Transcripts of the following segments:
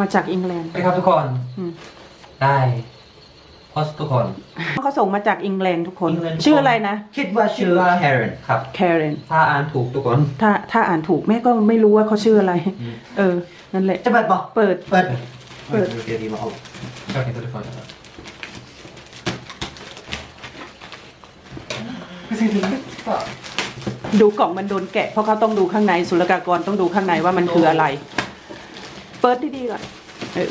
มาจากอังกฤษไปครับทุกคนอืมได้พอสทุกคนเขาส่งมาจากอังกฤษทุกคนอังกฤษชื่ออะไรนะ คิดว่าชื่อว่า Karen ครับ Karen ถ้าอ่านถูกทุกคน ถ้าถ้าอ่านถูกแม่ก็ไม่รู้ว่าเขาชื่ออะไรอืมเออ นั่นแหละ จะเปิดบอกเปิด เปิด เปิดเดี๋ยวดีมาเอาโอเคทุกคนดูกล่องมันโดนแกะเพราะเขาต้องดูข้างในศุลกากรต้องดูข้างในว่ามันคืออะไร เปิดดีๆก่อนเออ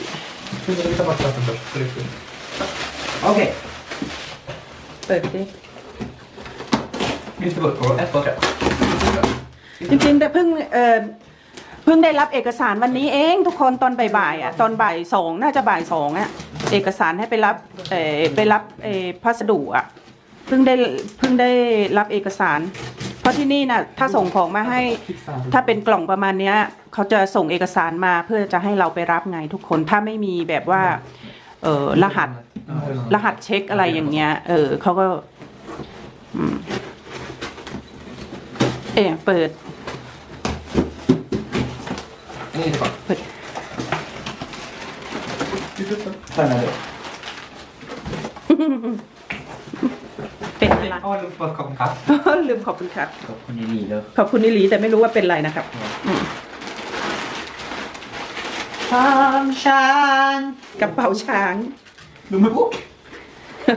โอเคเปิดดิมีสมุดโอ้แอปเปิลจริงๆแต่เพิ่งเออเพิ่งได้รับเอกสารวันนี้เองทุกคนตอนบ่ายๆอะตอนบ่ายสองน่าจะบ่ายสองอะเอกสารให้ไปรับเออไปรับเออพัสดุอะเพิ่งได้เพิ่งได้รับเอกสารเพ ราะที่นี่น่ะถ้าส่งของมาให้ถ้าเป็นกล่องประมาณเนี้ยเขาจะส่งเอกสารมาเพื่อจะให้เราไปรับไงทุกคน ถ้าไม่มีแบบว่า เออรหัสรหัสเช็คอะไรอย่างเงี้ย เออเขาก็อืมเอะเปิดนี่ดีกว่าเปิดท่านั้นเลยเป็น อะไรอ๋อลืมเปิดกล่องครับ ลืมขอบคุณครับ ขอบคุณนี่ลีเลยขอบคุณนิลีแต่ไม่รู้ว่าเป็นอะไรนะครับอืมทางช้างกระเป๋าช้างดูไม่ปุ๊บ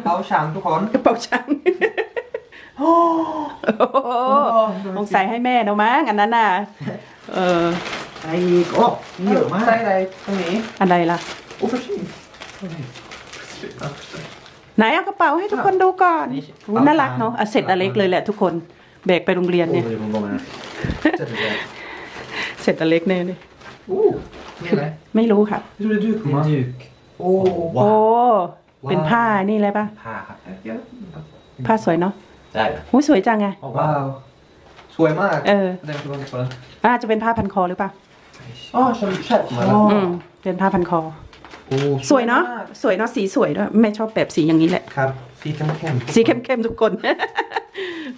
เอาช้างทุกคนกระเป๋าช้างโอ้โหสงสัยให้แม่เนอะมั้งอันนั้นน่ะเออไอ้โอ้เยอะมากใส่อะไรตรงนี้อะไรล่ะโอ้ฟชิน ไหนเอากระเป๋าให้ทุกคนดูก่อนนี่อุ๊ยน่ารักเนาะอะเสร็จอเล็กเลยแหละทุกคนแบกไปโรงเรียนเนี่ยโอ้ยงงนะจะถึงแล้วเสร็จอเล็กเนี่ยนี่อู้นี่อะไรไม่รู้ครับดูดูดูมาดูโอ้โอ้เป็นผ้านี่เลยป่ะผ้าครับเยอะผ้าสวยเนาะได้เหรอหูสวยจังไงว้าวสวยมากเออได้ทุกคนทุกคนอาจจะเป็นผ้าพันคอหรือเปล่าอ๋อฉันใช่มาแล้วอืมเป็นผ้าพันคอ โอ้สวยเนาะ สวยเนาะ สีสวยด้วย แม่ชอบแบบสีอย่างนี้แหละ ครับ สีเข้มเข้มสีเข้มๆทุกคน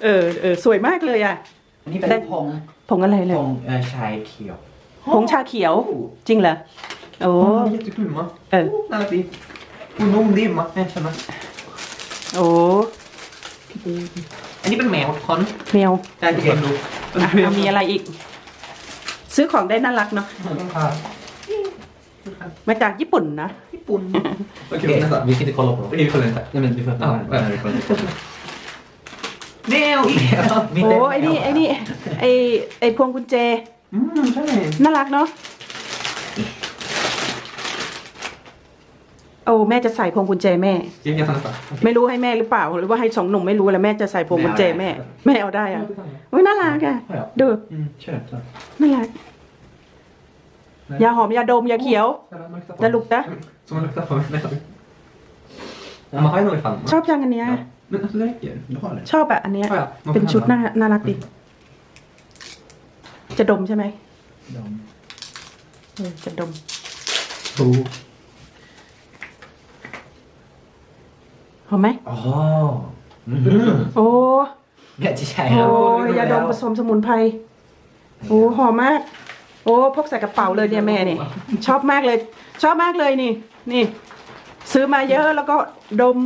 เออเออสวยมากเลยอะอันนี้เป็นได้ผงผงอะไรเลยผงเอ่อชายเขียว ผงชาเขียว จริงเหรอโอ้โอ้ยจะขึ้นมั้งเออน่ารักดีคุณนุ่มดีมั้งเนี่ยใช่ไหมโอ้อันนี้เป็นแมวคอนแมวได้ทุกคนดูอะเอามีอะไรอีก ซื้อของได้น่ารักเนาะต้องพา มาจากญี่ปุ่นนะ ญี่ปุ่นโอเควิคิดจะคนละคนวิคิดคนละคนนี่มันดิฟเฟอร์แมวอีกแล้วโอ้ไอ้นี่ไอ้นี่ไอ้ไอ้พวงกุญแจอืมใช่น่ารักเนาะโอ้แม่จะใส่พวงกุญแจแม่ยังยังฟังต่อไม่รู้ให้แม่หรือเปล่า หรือว่าให้สองหนุ่มไม่รู้แล้วแม่จะใส่พวงกุญแจแม่ แม่เอาได้อะอุ้ยน่ารักอะดูอืมใช่ใช่น่ารัก ยาหอมยาดมยาเขียวแล้วลูกนะ Som man luktar på mig. Man har ju nog fan. ชอบจังอันเนี้ย Men alltså det räcker. Du har det. ชอบอะอันเนี้ย Ja, ja. Man เป็น får ชุด handla. น่าน่ารักดี จะดมใช่ไหม De. เออจะดม Oh. หอมไหม Oh. Mm. โอ้ Vet du tjej? โอ้ยยาดมผสมสมุนไพร โอ้หอมมาก โอ้พกใส่กระเป๋าเลยเนี่ยแม่นี่ชอบมากเลย ชอบมากเลยนี่นี่ ซื้อมาเยอะแล้วก็ดม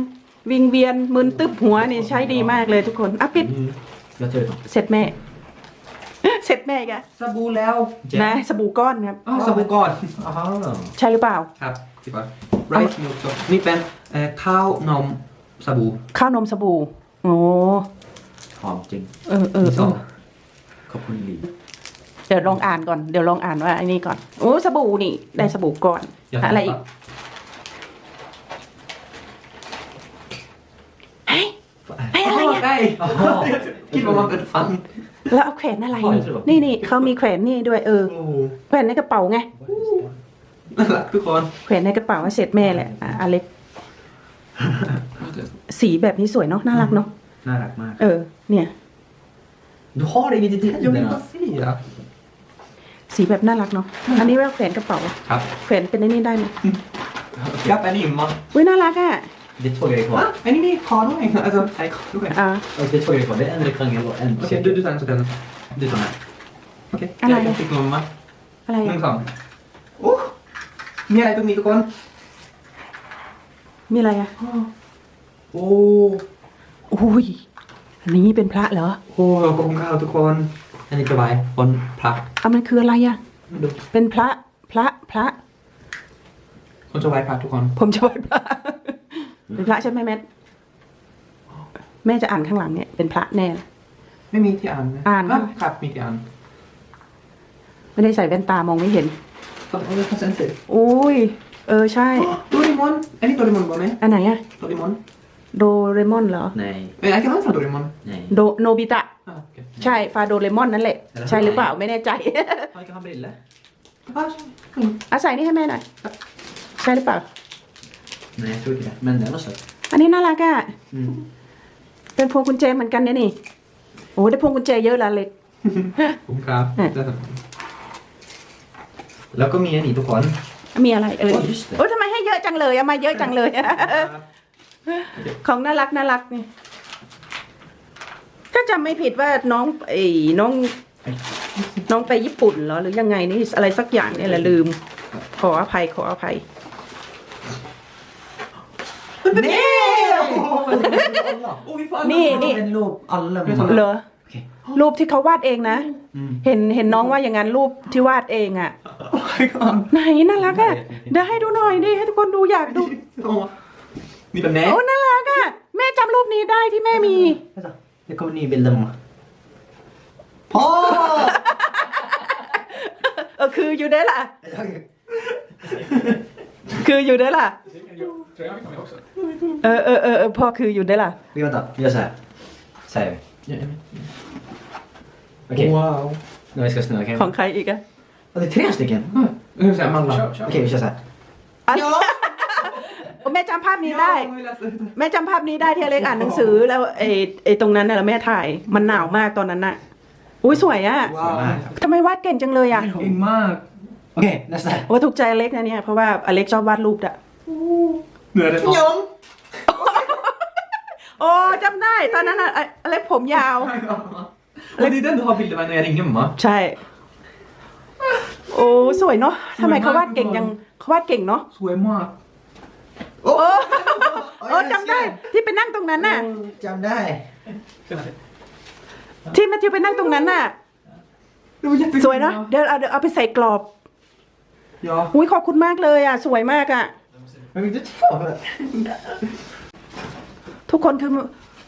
วิงเวียนมึนตึบหัวนี่ใช้ดีมากเลยทุกคนอะปิด Jag tror det. เสร็จแม่ เสร็จแม่แกสบู่แล้วนะสบู่ก้อนครับอ๋อสบู่ก่อนอ๋อใช่หรือเปล่าครับที่ป่ะ rice milk soap นี่เป็นเอ่อข้าวนมสบู่ข้าวนมสบู่โอ้หอมจริง เออเออเออขอบคุณลี เดี๋ยวลองอ่านก่อน เดี๋ยวลองอ่านว่าไอ้นี่ก่อนโอ้สบู่นี่ ได้สบู่ก่อน อะไรอีกเฮ้ยเฮ้ยอะไรอะได้คิดว่ามันเป็นฟังแล้วเอาแขวนอะไรขอให้นี่สะดวกนี่นี่เขามีแขวนนี่ด้วยเออโอ้แขวนในกระเป๋าไงน่ารักทุกคน แขวนในกระเป๋าเสร็จแม่แหละอะอเล็ก สีแบบนี้สวยเนาะน่ารักเนาะน่ารักมาก เออ เนี่ย Du har det i ditt Jag vill bara se. สีแบบน่ารักเนาะ อันนี้ว่าแขวนกระเป๋า ครับแขวนเป็นไอ้นี่ได้ไหม Japp, en imma. อุ้ยน่ารักอะ Det är två grejer kvar. Va? En i kvar då? Alltså, nej, du kan. อ่า Alltså, det är två grejer kvar. Det är en rektangel och en Okej, du, du tar en så den. Du tar den här. Okej, Alla jag, är- jag fick mamma. อะไรหอะนึ่งสองโอ้มีอะไรตรงนี้ทุกคน มีอะไรอะ โอ้อุ้ยอันนี้เป็นพระเหรอโหขอบคุณครับทุกคน อันนี้จะไว้บนพระอะมันคืออะไรอะดูเป็นพระพระพระ คนจะไว้พระทุกคน ผมจะไหว้พระเป็นพระใช่ไหมแม่แม่จะอ่านข้างหลังเนี่ยเป็นพระแน่ ไม่มีที่อ่านนะอ่านะครับมีที่อ่านไม่ได้ใส่แว่นตามองไม่เห็นต้องเอาภาษาอังกฤษอุ้ย เออใช่ โดเรมอนอันนี้โดเรมอนบ่ไหมอันไหนอะโดเรมอนโดเรมอนเหรอ Nej. เอ้ยไอ้ที่มันสั่งโดเรมอน Nej. โดโนบิตะ อ่าโอเค ใช่ฟาโดเรมอนนั่นแหละ ใช่หรือเปล่าไม่แน่ใจ Har inte han briller? อ่าใช่อืมอาศัยนี่ให้แม่หน่อยใช่หรือเปล่า Nej, jag tror inte det. Men den var söt. อันนี้น่ารักอะ Mm. เป็นพวงกุญแจเหมือนกันเนี่ยนี่โอ้ได้พวงกุญแจเยอะละเล็กขอบคุณครับอะแล้วก็มีอันนี้ทุกคนมีอะไรเออโอ้ย just det โอ้ทำไมให้เยอะจังเลยอะมาเยอะจังเลย ของน่ารักน่ารักนี่ ถ้าจำไม่ผิดว่าน้องไอ้น้อง น้องไปญี่ปุ่นเหรอหรือยังไงนี่อะไรสักอย่างเนี่ยแหละลืม ขออภัยขออภัยนี่โอ้ยฟ้านี่นี่ En låg alla เหรอโอเครูปที่เขาวาดเองนะอืมเห็นเห็นน้องว่าอย่างนั้นรูปที่วาดเองอะโอ้ยก่อนไหนน่ารักอะเดี๋ยวให้ดูหน่อยดิให้ทุกคนดูอยากดูมีแบบแน่โอ้น่ารักอะแม่จำรูปนี้ได้ที่แม่มี Vänta. Det kommer ny bild mamma. Åh! เออคืออยู่ได้ล่ะคืออยู่ได้ล่ะเออเออเออเออพ่อคืออยู่ได้ล่ะ Vi vänta, vi gör så här. Så här gör vi. Okej, ว้าว när vi ska snurra kan ของใครอีกอะ Ja, det är tre stycken. เออแซมมันละ Okej, vi kör så här. อัน แม่จำภาพนี้ได้ แม่จำภาพนี้ได้ที่อเล็กอ่านหนังสือแล้วไอ้ไอ้ตรงนั้นน่ะแล้วแม่ถ่ายมันหนาวมากตอนนั้นน่ะ อุ้ยสวยอะว้าวทำไมวาดเก่งจังเลยอะเก่งมาก Okej, nästa här. โอ้ถูกใจอเล็กนะเนี่ยเพราะว่าอเล็กชอบวาดรูปอะเหนือเลย Njom! โอ้จำได้ตอนนั้นอะอเล็กผมยาว Och det är den du har bilder med när jag ringer mamma. ใช่ โอ้สวยเนาะทำไมเขาวาดเก่งยังเขาวาดเก่งเนาะสวยมาก โอ้โอ้จำได้ที่ไปนั่งตรงนั้นน่ะ Jam där. ที่แมทธิวไปนั่งตรงนั้นน่ะ Det var jättekul. สวยเนาะเดี๋ยวเอาเดี๋ยวเอาไปใส่กรอบ Ja. อุ้ยขอบคุณมากเลยอะ สวยมากอะ Men vill du ta det? ทุกคนคือ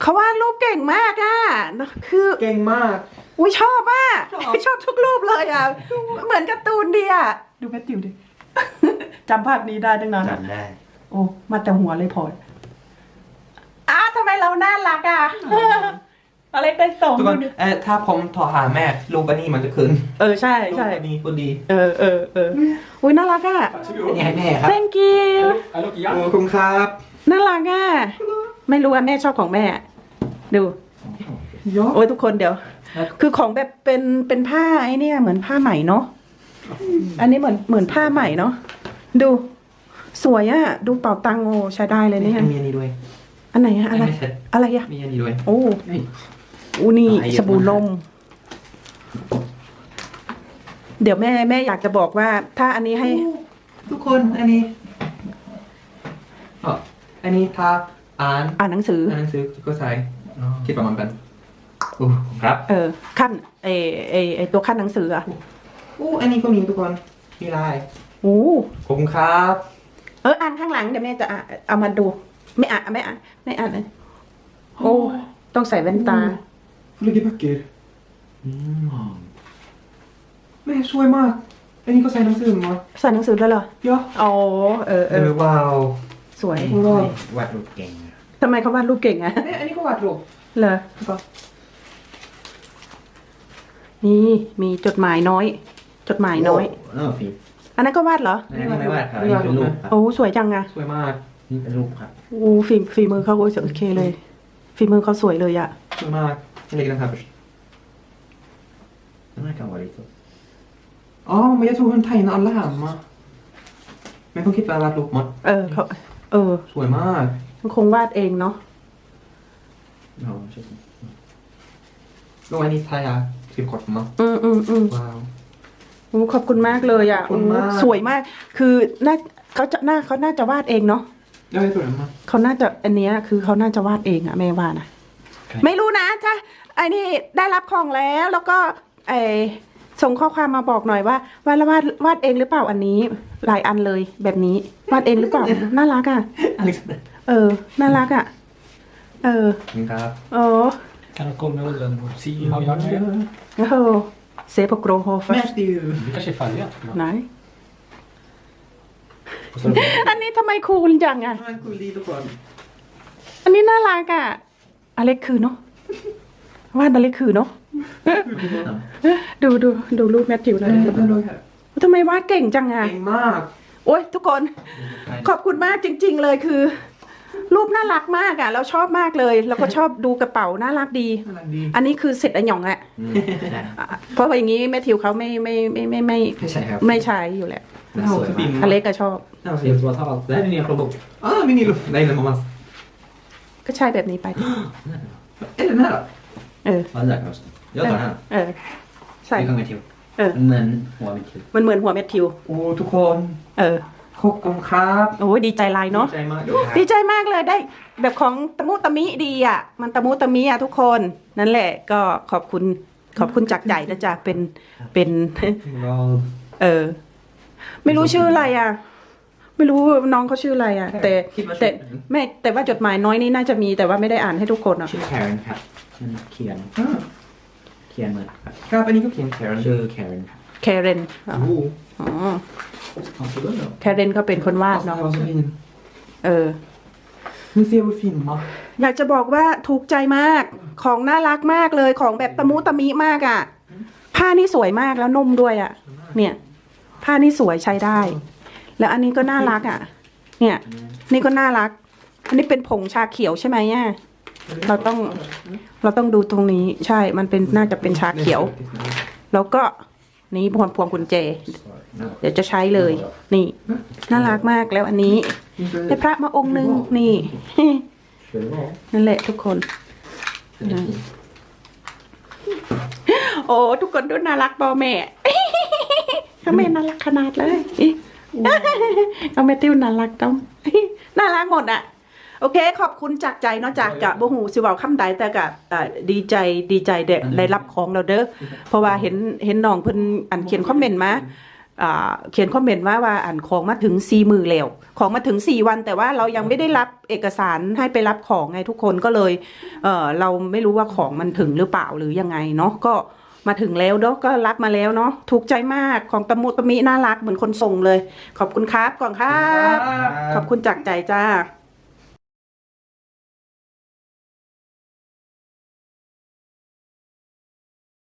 เขาวาดรูปเก่งมากอะเนอะคือ เก่งมาก อุ้ยชอบอะชอบชอบทุกรูปเลยอะ เหมือนการ์ตูนดีอะ ดูแมทธิวดิจำภาพนี้ได้ตั้งนานอะ Jam där. โอ้มาแต่หัวเลยพออ้าวทำไมเราน่ารักอะอะไรได้สองทุกคนเอ่อถ้าผมโทรหาแม่ลูกอันนี้มันจะคืนเออใช่ลูกใช่อันนี้คนดี เออเออเอออุ้ยน่ารักอะ Ni är med här. thank you โอ้คุณครับน่ารักอะไม่รู้อะแม่ชอบของแม่ ดูยอโอ้ยทุกคนเดี๋ยว คือของแบบเป็นเป็นผ้าไอ้เนี่ยเหมือนผ้าไหมเนาะอันนี้เหมือนเหมือนผ้าไหมเนาะดู สวยอะดูเป่าตังโอใช้ได้เลยเนี่ยมีอันนี้ด้วย อันไหนอะอะไรไม่ใช่อะไรอะมีอันนี้ด้วย โอ้อูนี่อะสบู่ลม เดี๋ยวแม่แม่อยากจะบอกว่า ถ้าอันนี้ให้ ทุกคนอันนี้อ๋ออันนี้ถ้าอ่านอ่านหนังสืออ่านหนังสือก็ใช้คิดประมาณกันโอ้ครับ เออ ขั้นเอเอเอตัวขั้นหนังสืออะโอ้อันนี้ก็มีทุกคนมีลายโอ้ขอบคุณครับ เอออ่านข้างหลังเดี๋ยวแม่จะอ่านเอามาดู ไม่อ่านไม่อ่านไม่อ่านเลยโอ้ต้องใส่แว่นตา Flyger böcker แม่สวยมากอันนี้ก็ใส่หนังสือมาใส่หนังสือด้วยเหรอ ja อ๋อเออเอเอออว้าวสวยว้าว Vart upp gäng. ทำไมเขาวาดรูปเก่งอะเนี่ยอันนี้ก็วาดรูปเหรอนี่มีจดหมายน้อย จดหมายน้อย Den var fin. อั นนั้นก็วาดเหรอ Nej, den är värd här. Det är en loop โอ้สวยจังอะสวยมาก En loop här. โอ้ฝีฝีมือเขาโอเคเลย ฝีมือเขาสวยเลยอะสวยมาก jag lägger den här först Den här kan vara lite... Ja, men jag tror hon tegner alle hemma men hon klipper hvert loop หมดเออเขาเออ สวยมากมันคงวาดเองเนาะ Ja, shit. ลงอันนี้ทายา skrivkort มาอืมอืมอืมว้าวโอ้ ขอบคุณมากเลยอะขอบคุณมากโอ้สวยมาก คือน่าเขาจะน่าเขาน่าจะวาดเองเนาะ Jag vet vad det är. เขาน่าจะอันเนี้ยคือเขาน่าจะวาดเองอะแม่ว่านะไม่รู้นะถ้าไอ้นี่ได้รับของแล้วแล้วก็ไอส่งข้อความมาบอกหน่อยว่าว่าวาดวาดเองหรือเปล่าอันนี้หลายอันเลยแบบนี้วาดเองหรือเปล่า น่ารักอะ Alexander. เออ น่ารักอะเออ ครับโอ้ Kan de komma med Ullenborg? See how young I am? โอ้ โหเซฟโกรโฮฟ Matthew. Det kanske är färgat. ไหนอันนี้ทำไมคูลจังอะ Men cool dit och skön. อันนี้น่ารักอะอเล็กคือเนาะวาดอเล็กคือเนาะดูดูดูรูปแมทธิวเลย Den låg här. ทำไมวาดเก่งจังอะ Häng mak. โอ้ยทุกคน ขอบคุณมากจริง ๆ เลยคือ รูปน่ารักมากอะเราชอบมากเลยแล้วก็ชอบดูกระเป๋าน่ารักดี Den är din. อันนี้คือเสร็จอะหยองอะอืมนะอะเพราะว่าอย่างนี้แมทธิวเขาไม่ไม่ไม่ไม่ไม่ไม่ใช่ครับไม่ใช้อยู่แล้วมันสวยมากอเล็กก็ชอบ Den var เรีย fin. บร้อยเท่า det här är din nya plånbok Ah, min Nilo. Nej, den är mammas. ก็ใช้แบบนี้ไปดิ Eller den här då? เออ Ja, det där kan jag säga. Jag tar den här. เออใส่ Det kan jag till. เออ Men หัวไม่คิดมันเหมือนหัวแมทธิวโอ้ทุกคน เออ ขอบคุณครับโอ้ยดีใจลายเนาะดีใจมากดีใจมากเลยได้ แบบของตะมุตะมิดีอะ มันตะมุตะมิอะทุกคนนั่นแหละ ก็ขอบคุณขอบคุณจากใจนะจ๊ะเป็นเป็น เราเออ ไม่รู้ชื่ออะไรอะ ไม่รู้น้องเขาชื่ออะไรอะ แต่แต่ไม่แต่ว่าจดหมายน้อยนี่น่าจะมีแต่ว่าไม่ได้อ่านให้ทุกคนอะชื่อ Karen ครับมันเขียนอ่าเขียนเหมือนครับครับอันนี้ก็เขียนแคร์ชื่อ Karen ครับแคเรนอ๋อ โอ้ อ๋อ เอาไปด้วยเหรอแคเรนเขาเป็นคนวาดเนาะเนาะ så fin เออ Ni ser hur fin man อยากจะบอกว่าถูกใจมาก ของน่ารักมากเลย ของแบบตะมุตะมิมากอะ ผ้านี่สวยมากแล้วนุ่มด้วยอะ เนี่ย ผ้านี่สวยใช้ได้ แล้วอันนี้ก็น่ารักอะ เนี่ย นี่ก็น่ารัก อันนี้เป็นผงชาเขียวใช่ไหมอะเราต้อง เราต้องดูตรงนี้ ใช่ มันเป็นน่าจะเป็นชาเขียว แล้วก็ นี่พวงพวงกุญแจ เดี๋ยวจะใช้เลย นี่ น่ารักมากแล้วอันนี้ได้พระมาองค์หนึ่งนี่ Ska det vara? นั่นแหละทุกคน Den är fin. โอ้ทุกคนดูน่ารักบอแม่เขาแม่น่ารักขนาดเลยเขาแม่ติ้วน่ารักต้องน่ารักหมดอะ โอเค ขอบคุณจากใจเนาะจากจะบ่หูสิเว้าคำใดแต่ก็อ่าดีใจดีใจเด้ได้รับของเราเด้อเพราะว่าเห็นเห็นน้องเพิ่นอันเขียนคอมเมนต์มาอ่าเขียนคอมเมนต์ว่าว่าอันของมาถึง4มือแล้ว ของมาถึง4วัน แต่ว่าเรายังไม่ได้รับเอกสารให้ไปรับของไงทุกคนก็เลยเออเราไม่รู้ว่าของมันถึงหรือเปล่าหรือยังไงเนาะก็มาถึงแล้วเนาะก็รับมาแล้วเนาะถูกใจมากของตะมุตะมิน่ารักเหมือนคนส่งเลย ขอบคุณครับก่อนครับ ขอบคุณจากใจจ้า